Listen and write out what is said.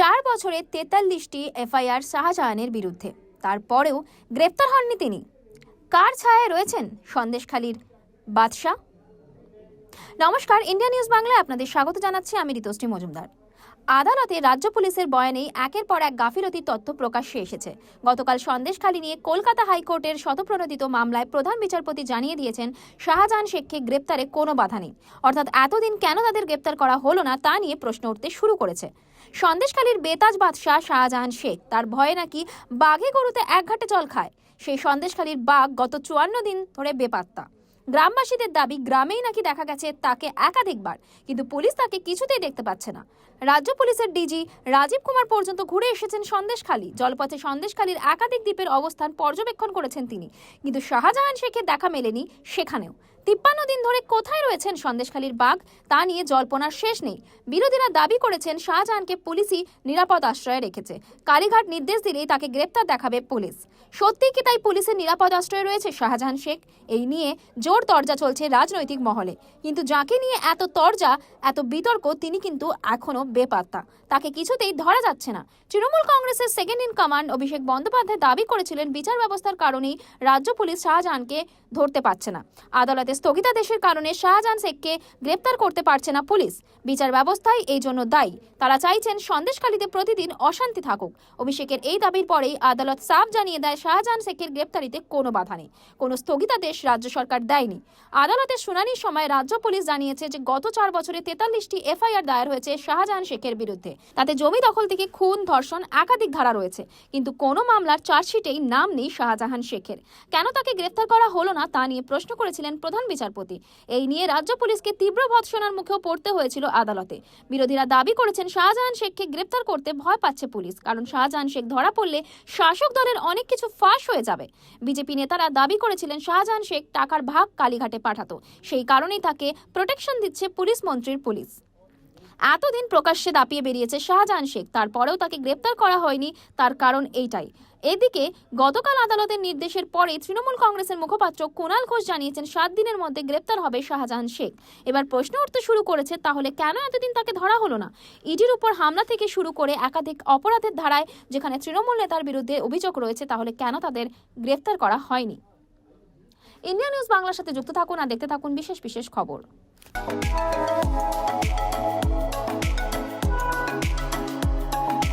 চার বছরে তেতাল্লিশটি এফআইআর শাহজাহানের বিরুদ্ধে। তারপরেও গ্রেপ্তার হননি তিনি। কার ছায়ায় রয়েছেন সন্দেশখালীর বাদশাহ? নমস্কার, ইন্ডিয়া নিউজ বাংলায় আপনাদের স্বাগত জানাচ্ছি। আমি ঋতুশ্রী মজুমদার। আদালতে রাজ্য পুলিশের বয়ানেই একের পর এক গাফিলতির তথ্য প্রকাশ্যে এসেছে। গতকাল সন্দেশখালী নিয়ে কলকাতা হাইকোর্টের শতপ্রণোদিত মামলায় প্রধান বিচারপতি জানিয়ে দিয়েছেন, শাহজাহান শেখকে গ্রেপ্তারে কোনো বাধা নেই। অর্থাৎ এতদিন কেন তাদের গ্রেপ্তার করা হলো না তা নিয়ে প্রশ্ন উঠতে শুরু করেছে। সন্দেশখালীর বেতাজ বাদশাহ শাহজাহান শেখ তার ভয়ে নাকি বাঘে গরুতে এক ঘাটে জল খায়? সেই সন্দেশখালীর বাঘ গত চুয়ান্ন দিন ধরে বেপাত্তা। গ্রামবাসীদের দাবি, গ্রামেই নাকি দেখা গেছে তাকে একাধিকবার, কিন্তু পুলিশ তাকে কিছুতেই দেখতে পাচ্ছে না। রাজ্য পুলিশের ডিজি রাজীব কুমার পর্যন্ত ঘুরে এসেছেন সন্দেশখালী। জলপথে সন্দেশখালীর একাধিক দ্বীপের অবস্থান পর্যবেক্ষণ করেছেন তিনি। কিন্তু শাহজাহান শেখের দেখা মেলেনি সেখানেও। তিপ্পান্ন দিন ধরে কোথায় রয়েছেন সন্দেশখালীর বাঘ? তা নিয়ে জল্পনার শেষ নেই। বিরোধীরা দাবি করেছেন শাহজাহানকে পুলিশই নিরাপদ আশ্রয়ে রেখেছে। কালীঘাট নির্দেশ দিলেই তাকে গ্রেপ্তার দেখাবে পুলিশ। সত্যিই কি তাই পুলিশের নিরাপদ আশ্রয়ে রয়েছে শাহজাহান শেখ? এই নিয়ে জোর তরজা চলছে রাজনৈতিক মহলে। কিন্তু যাকে নিয়ে এত তরজা, এত বিতর্ক, তিনি কিন্তু এখনও বেপাত্তা। তাকে কিছুতেই ধরা যাচ্ছে না। তৃণমূল কংগ্রেসের second in command Abhishek Bandyopadhyay দাবি করেছিলেন বিচার ব্যবস্থার কারণেই রাজ্য পুলিশ শাহজাহানকে ধরতে পারছে না। আদালতে স্থগিতাদেশের কারণে শাহজাহান শেখকে গ্রেপ্তার করতে পারছে না পুলিশ। বিচার ব্যবস্থাই এই জন্য দায়ী। তারা চাইছেন সন্দেশখালীতে প্রতিদিন অশান্তি থাকুক। অভিষেকের এই দাবির পরেই আদালত সাফ জানিয়ে দেয়, শাহজাহান শেখের গ্রেপ্তারিতে কোনো বাধা নেই। কোনো স্থগিতাদেশ রাজ্য সরকার দেয়নি। আদালতের শুনানির সময় রাজ্য পুলিশ জানিয়েছে যে, গত চার বছরে তেতাল্লিশটি এফআইআর দায়ের হয়েছে শাহজাহান শেখের বিরুদ্ধে। তাতে জমি দখল থেকে খুন, ধর্ষণ, একাধিক ধারা রয়েছে। কিন্তু কোনো মামলার চার্জশিটেই নাম নেই শাহজাহান শেখের। কেন তাকে গ্রেপ্তার করা হলো না তা নিয়ে প্রশ্ন করেছিলেন প্রধান বিচারপতি। এই নিয়ে রাজ্য পুলিশকে তীব্র ভৎসনার মুখেও পড়তে হয়েছিল আদালতে। বিরোধীরা দাবি করেছেন, শাহজাহান শেখকে গ্রেপ্তার করতে ভয় পাচ্ছে পুলিশ, কারণ শাহজাহান শেখ ধরা পড়লে শাসক দলের অনেক কিছু ফাঁস হয়ে যাবে। বিজেপি নেতারা দাবি করেছিলেন, শাহজাহান শেখ টাকার ভাগ কালীঘাটে পাঠাতো। সেই কারণেই তাকে প্রোটেকশন দিচ্ছে পুলিশ মন্ত্রীর পুলিশ। এতদিন প্রকাশ্যে দাপিয়ে বেরিয়েছে শাহজাহান শেখ। তারপরেও তাকে গ্রেপ্তার করা হয়নি, তার কারণ এইটাই। এদিকে গতকাল আদালতের নির্দেশের পরে তৃণমূল কংগ্রেসের মুখপাত্র কুণাল ঘোষ জানিয়েছেন, সাত দিনের মধ্যে গ্রেপ্তার হবে শাহজাহান শেখ। এবার প্রশ্ন উঠতে শুরু করেছে, তাহলে কেন এতদিন তাকে ধরা হলো না? ইডির উপর হামলা থেকে শুরু করে একাধিক অপরাধের ধারায় যেখানে তৃণমূল নেতার বিরুদ্ধে অভিযোগ রয়েছে, তাহলে কেন তাদের গ্রেপ্তার করা হয়নি? ইন্ডিয়া নিউজ বাংলার সাথে যুক্ত থাকুন আর দেখতে থাকুন বিশেষ বিশেষ খবর।